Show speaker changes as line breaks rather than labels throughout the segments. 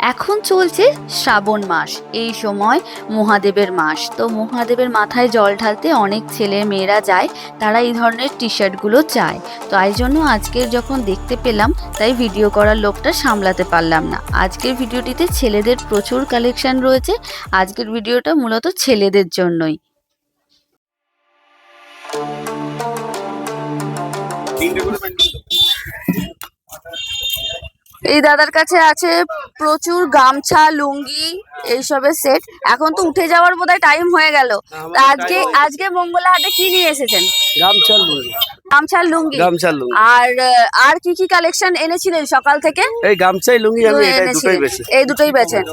এখন চলছে শ্রাবণ মাস, এই সময় মহাদেবের মাস। তো মহাদেবের মাথায় জল ঢালতে অনেক ছেলে মেয়েরা যায়, তারা এই ধরনের টি শার্টগুলো চায়। তো এই জন্য আজকের যখন দেখতে পেলাম, তাই ভিডিও করার লোকটা সামলাতে পারলাম না। আজকের ভিডিওটিতে ছেলেদের প্রচুর কালেকশন রয়েছে, আজকের ভিডিওটা মূলত ছেলেদের জন্যই। এই দাদার কাছে আছে প্রচুর গামছা লুঙ্গি এইসবের সেট এখন তো উঠে যাওয়ার বোধহয় টাইম হয়ে গেল। তা আজকে আজকে মঙ্গলা হাটে কি নিয়ে এসেছেন?
গামছা লুঙ্গি।
গামছার লুঙ্গি।
গামছাল লুঙ্গি।
আর আর কি কি কালেকশন এনেছিলেন সকাল থেকে?
এই গামছাই লুঙ্গি আমি এটাই দুটোই
এনেছিলেন। এই দুটোই বেছেন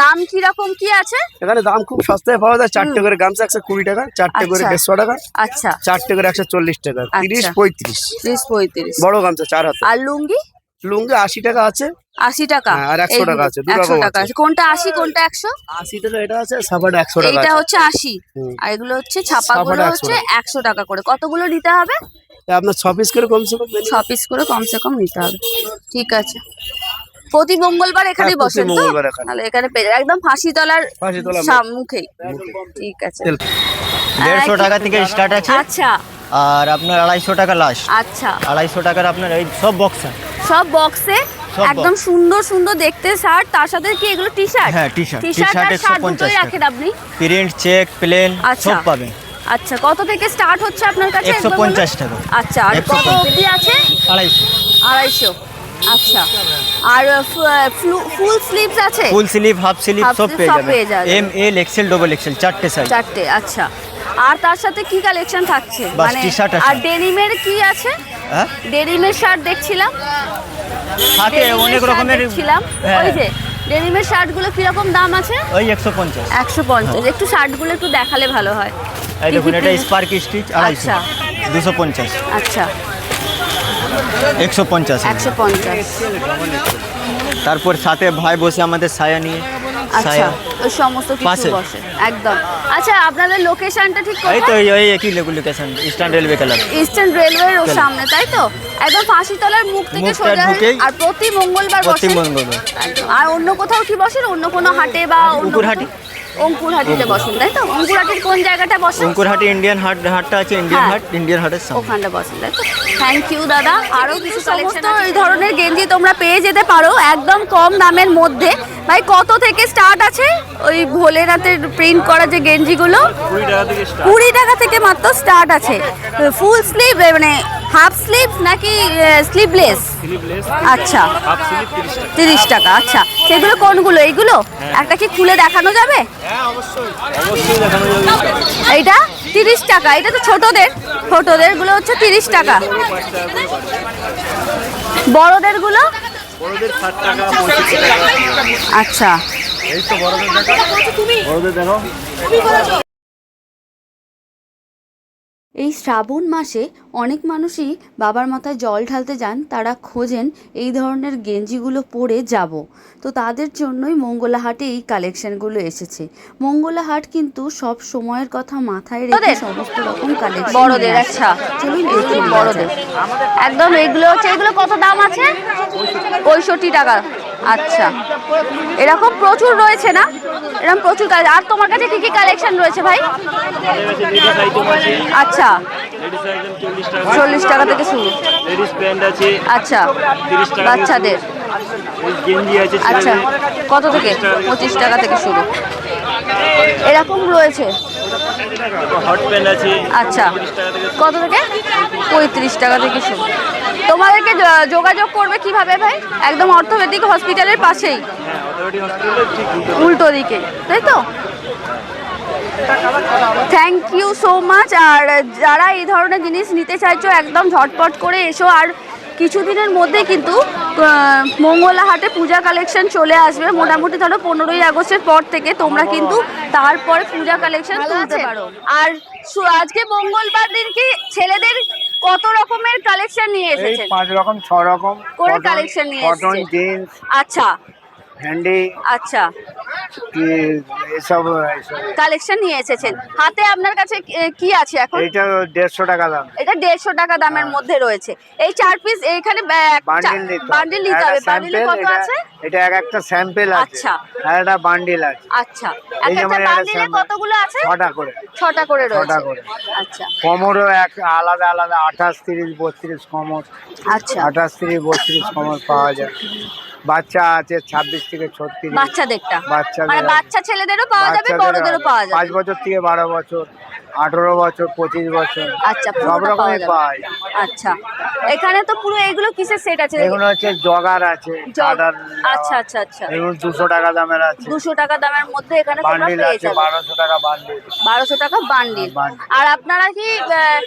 দাম কি রকম কি আছে?
এখানে দাম খুব সস্তায় পাওয়া যায়। চারটে করে গামছা একশো কুড়ি টাকা চারটে করে
আচ্ছা।
দেড়শো টাকা
আচ্ছা।
চারটে করে একশো চল্লিশ টাকা তিরিশ
আচ্ছা।
পঁয়ত্রিশ।
ত্রিশ পঁয়ত্রিশ।
বড় গামছা চার হাতে।
আর লুঙ্গি?
লুঙ্গি আশি টাকা আছে।
আশি টাকা?
হ্যাঁ, আর 100 টাকা আছে,
একশো টাকা
আছে।
কোনটা আশি কোনটা একশো?
আশি টাকা এটা আছে সাবাটা একশো টাকা আছে।
হচ্ছে আশি। আর এগুলো হচ্ছে ছাপাগুলো
ছাপাটা 100
হচ্ছে একশো টাকা। করে। কতগুলো নিতে হবে?
আপনার ছ পিস করে কমসে কম
ছ পিস করে কমসে কম নিতে হবে। ঠিক আছে। প্রতি মঙ্গলবার এখানেই
হ্যাঁ,
বসেন তো?
মঙ্গলবার এখানে।
তাহলে এখানে পেয়ে যাবেন। একদম ফাঁসি তলার
ফাঁসিতলা
মুখেই ঠিক আছে।
দেড়শো টাকা থেকে স্টার্ট আছে।
আচ্ছা।
আর আপনার আড়াইশো টাকা লাস্ট
আচ্ছা।
আড়াইশো টাকার আপনার এই সব বক্স
সব বক্সে একদম সুন্দর সুন্দর দেখতে। শার্ট তার সাথে কি এগুলো টি শার্ট
হ্যাঁ।
টি শার্ট আর
150
শার্ট দুটোই
টাকা।
রাখেন আপনি?
Print check plain. সব পাবেন।
আচ্ছা কত থেকে স্টার্ট হচ্ছে আপনার কাছে
একশো
একবার বলুন?
পঞ্চাশ টাকা।
আচ্ছা আর কত
150
অবধি আছে?
আড়াইশো।
আড়াইশো। আচ্ছা। আর ফুল স্লিভস আছে?
ফুল স্লিভ হাফ স্লিভ সব পেয়ে যাবেন। M L XL double XL চারটে সাইজ
চারটে আচ্ছা। আর তার সাথে কি কালেকশন থাকছে? মানে আর ডেনিমের কি আছে?
হ্যাঁ?
ডেনিমের শার্ট দেখছিলাম।
থাকে অনেক রকমের
দেখছিলাম।
হ্যাঁ।
ওই যে ডেনিমের শার্টগুলো কীরকম দাম আছে?
ওই একশো পঞ্চাশ।
একশো পঞ্চাশ। একটু শার্টগুলো একটু দেখালে ভালো হয়।
এই দেখুন এটা স্পার্ক স্টিচ
আচ্ছা।
দুশো পঞ্চাশ।
আচ্ছা।
একশো পঞ্চাশ।
একশো পঞ্চাশ।
তারপর সাথে ভাই বসে আমাদের সায়া নিয়ে।
আচ্ছা ওই সমস্ত কিছু বসে একদম। আচ্ছা আপনাদের লোকেশনটা ঠিক
এই তো এই- একই location eastern railway colour.
Eastern রেলওয়ের ও সামনে তাই তো? একদম ফাঁসিতলার মুখ থেকে সোজা আর প্রতি মঙ্গলবার
প্রতি
বসে
মঙ্গলবার।
আর অন্য কোথাও কি বসেন? অন্য কোনো হাটে বা অন্য? অঙ্কুরহাটিতে বসেন তাই তো? অঙ্কুরহাটির কোন জায়গাটা বসেন?
অঙ্কুরহাটি ইন্ডিয়ান হাট হাটটা আছে ইন্ডিয়ান। হাট ইন্ডিয়ান হাটের সামনে।
ওখানটা বসেন তাই তো? থ্যাংক ইউ দাদা। আরও কিছু সমস্ত এই ধরনের গেঞ্জি তোমরা পেয়ে যেতে পারো একদম কম দামের মধ্যে। ভাই কত থেকে স্টার্ট আছে? ওই ভোলেনাথের প্রিন্ট করা যে গেঞ্জিগুলো কুড়ি টাকা থেকে মাত্র স্টার্ট আছে। ফুল স্লিভ মানে হাফ স্লিভ নাকি স্লিভলেস আচ্ছা। তিরিশ টাকা। আচ্ছা। সেগুলো কোনগুলো? এইগুলো? একটা কি খুলে দেখানো যাবে? এইটা তিরিশ টাকা। এটা তো ছোটদের। ছোটদেরগুলো হচ্ছে তিরিশ টাকা। বড়দেরগুলো আচ্ছা এই শ্রাবণ মাসে অনেক মানুষই বাবার মাথায় জল ঢালতে যান তারা খোঁজেন এই ধরনের গেঞ্জিগুলো পরে যাব। তো তাদের জন্যই মঙ্গলাহাটে এই কালেকশনগুলো এসেছে। মঙ্গলাহাট কিন্তু সব সময়ের কথা মাথায় রেখে সমস্ত রকম কালেকশন বড়দের আচ্ছা। চলুন বড়দের। একদম এগুলো হচ্ছে এগুলো কত দাম আছে? পঁয়ষট্টি টাকা। আচ্ছা। এরকম প্রচুর রয়েছে না? এরকম প্রচুর আর তোমার কাছে কি কি কালেকশন রয়েছে ভাই? আচ্ছা। চল্লিশ টাকা থেকে শুরু। আচ্ছা। বাচ্চাদের। আচ্ছা। কত থেকে? পঁচিশ টাকা থেকে শুরু। এরকম রয়েছে? আচ্ছা
30 টাকা থেকে
কত থেকে? পঁয়ত্রিশ টাকা থেকে শুরু। তোমাদেরকে যোগাযোগ করবে কীভাবে ভাই? একদম অর্থোপেডিক হসপিটালের পাশেই।
উল্টো
দিকে তাই তো? থ্যাংক ইউ সো মাচ আর যারা এই ধরনের জিনিস নিতে চাইছো একদম ঝটপট করে এসো। আর কিছুদিনের মধ্যে কিন্তু আহ, মঙ্গলা হাটে পূজা কালেকশন চলে আসবে। মোটামুটি ধরো পনেরোই আগস্টের পর থেকে তোমরা কিন্তু তারপরে পূজা কালেকশন তুলতে পারো। আর আজকে মঙ্গলবার দিন কি ছেলেদের কত রকমের কালেকশন নিয়ে এসেছেন?
পাঁচ রকম ছ রকম
করে কালেকশন নিয়ে
জিন্স
আচ্ছা।
হ্যান্ডি
আচ্ছা।
কি এসব এসব।
কালেকশন নিয়ে এসেছেন। হাতে আপনার কাছে কি আছে এখন?
এইটা দেড়শো টাকা দাম।
এটা দেড়শো টাকা দামের মধ্যে রয়েছে। এই চার পিস এইখানে
বান্ডিল নিতে হবে।
বান্ডিল নিতে হবে। বান্ডিলে কত
এটা-
আছে?
এটা এক একটা স্যাম্পেল আছে।
আচ্ছা।
আর একটা বান্ডিল আছে।
আচ্ছা। একটা বান্ডিলে কতগুলো আছে?
ছটা করে।
ছটা করে রয়েছে।
ছটা করে।
আচ্ছা।
কোমরও এক আলাদা আলাদা আঠাশ তিরিশ বত্রিশ কোমর
আচ্ছা।
আঠাশ তিরিশ বত্রিশ কোমর পাওয়া যায়। বাচ্চা আছে ছাব্বিশ থেকে ছত্রিশ।
বাচ্চাদেরটা।
বাচ্চাদের
মানে বাচ্চা ছেলেদেরও পাওয়া যাবে বড়দেরও
পাওয়া
পাওয়া
পাঁচ
যাবে
বছর থেকে বারো বছর। আঠারো বছর পঁচিশ বছর
আচ্ছা
সব
পুরোটা পাওয়া
রকমই
যাবে।
পাওয়া যায়
আচ্ছা এখানে তো পুরো এগুলো কিসের সেট আছে?
এগুলো হচ্ছে জগার আছে
জগ- আচ্ছা আচ্ছা আচ্ছা।
এগুলো দুশো টাকা দামের আছে।
দুশো টাকা দামের মধ্যে এখানে তোমরা
বান্ডিল
পেয়ে
আছে
যাবে।
বারোশো টাকা বান্ডিল।
বারোশো টাকা বান্ডিল।
বান্ডিল।
আর আপনারা কি আহ,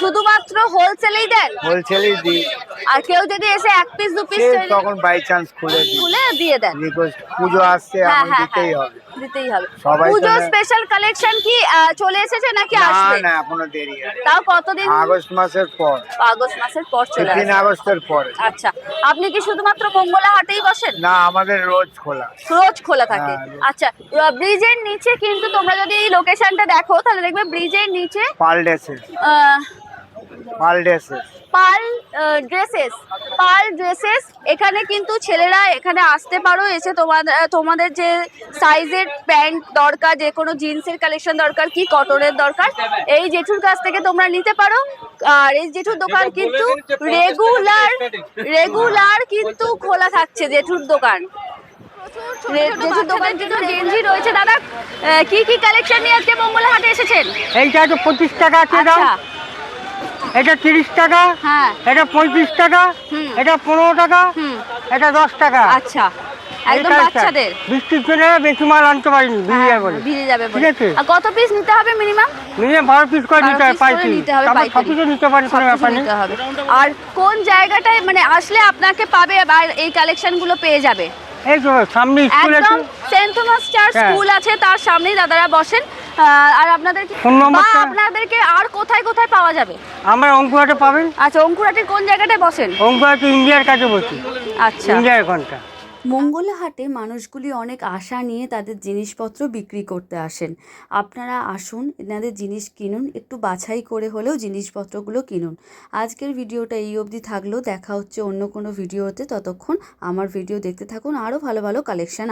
শুধুমাত্র হোলসেলেই দেন?
হোলসেলেই দিই।
আর কেউ যদি এসে এক পিস দু পিস
সে তখন বাই চান্স খুলে দিই।
খুলে দিয়ে দেন।
রিকোয়েস্ট পুজো আসছে
হ্যাঁ
এখন
হ্যাঁ
দিতেই
হ্যাঁ।
হবে।
দিতেই হবে। পুজো স্পেশাল কালেকশন কি চলে এসেছে নাকি আসবে?
না এখনও দেরি আছে।
তাও কতদিন?
আগস্ট মাসের পর।
আগস্ট মাসের পর চলে আসবে।
আগস্টের পরে।
আচ্ছা আপনি কি শুধুমাত্র মঙ্গলা হাটেই বসেন?
না আমাদের রোজ খোলা।
রোজ খোলা থাকে।
হ্যাঁ,
আচ্ছা ব্রিজের নিচে কিন্তু তোমরা যদি এই লোকেশনটা দেখো তাহলে দেখবে ব্রিজের নিচে
পাল ড্রেসেস
আহ,
Pal dresses
Pal dresses Pal dresses এখানে কিন্তু ছেলেরা এখানে আসতে পারো এসে তোমাদের তোমাদের যে সাইজের প্যান্ট দরকার যে কোনো জিন্সের কালেকশন দরকার কি কটনের দরকার এই জেঠুর কাছ থেকে তোমরা নিতে পারো। আর এই জেঠুর দোকান কিন্তু রেগুলার রেগুলার কিন্তু খোলা থাকছে জেঠুর দোকান। রে- জেঠুর দোকান কিন্তু গেঞ্জি রয়েছে দাদা। কি কি কালেকশন নিয়ে আজকে মঙ্গলা হাটে এসেছেন?
এইটা তো পঁচিশ টাকা আছে দাম
আচ্ছা।
এটা তিরিশ টাকা
হ্যাঁ।
এটা পঁয়ত্রিশ টাকা এটা পনেরো টাকা এটা দশ টাকা।
আচ্ছা। একদম
এটা
বাচ্চাদের?
বৃষ্টির জন্য বেশি মাল আনতে পারিনি ভিজে
হ্যাঁ,
বলে।
ভিজে যাবে
ঠিক আছে।
আর কত পিস নিতে হবে মিনিমাম
পিস করে নিতে হবে
নিতে হবে পাইকারি।
সব নিতে পারি কোনো ব্যাপার নেই।
হবে। আর কোন জায়গাটায় মানে আসলে আপনাকে পাবে আর এই কালেকশনগুলো পেয়ে যাবে?
এই তো সামনে স্কুল আছে।
সেন্ট থমাস চার্চ
হ্যাঁ।
স্কুল আছে তার সামনেই দাদারা বসেন। আর আপনাদের
ফোন
বা
নম্বরটা?
আপনাদেরকে আর কোথায় কোথায় পাওয়া যাবে?
আমরা অঙ্কুয়াটা পাবেন।
আচ্ছা অঙ্কুরাটির কোন জায়গাটায় বসেন?
অঙ্কুয়াটি ইন্ডিয়ার কাছে বসি।
আচ্ছা।
ইন্ডিয়ার ঘণ্টা।
মঙ্গলা হাটে মানুষগুলি অনেক আশা নিয়ে তাদের জিনিসপত্র বিক্রি করতে আসেন। আপনারা আসুন এনাদের জিনিস কিনুন একটু বাছাই করে হলেও জিনিসপত্রগুলো কিনুন। আজকের ভিডিওটা এই অবধি থাকলেও দেখা হচ্ছে অন্য কোনো ভিডিওতে। ততক্ষণ আমার ভিডিও দেখতে থাকুন। আরও ভালো ভালো কালেকশন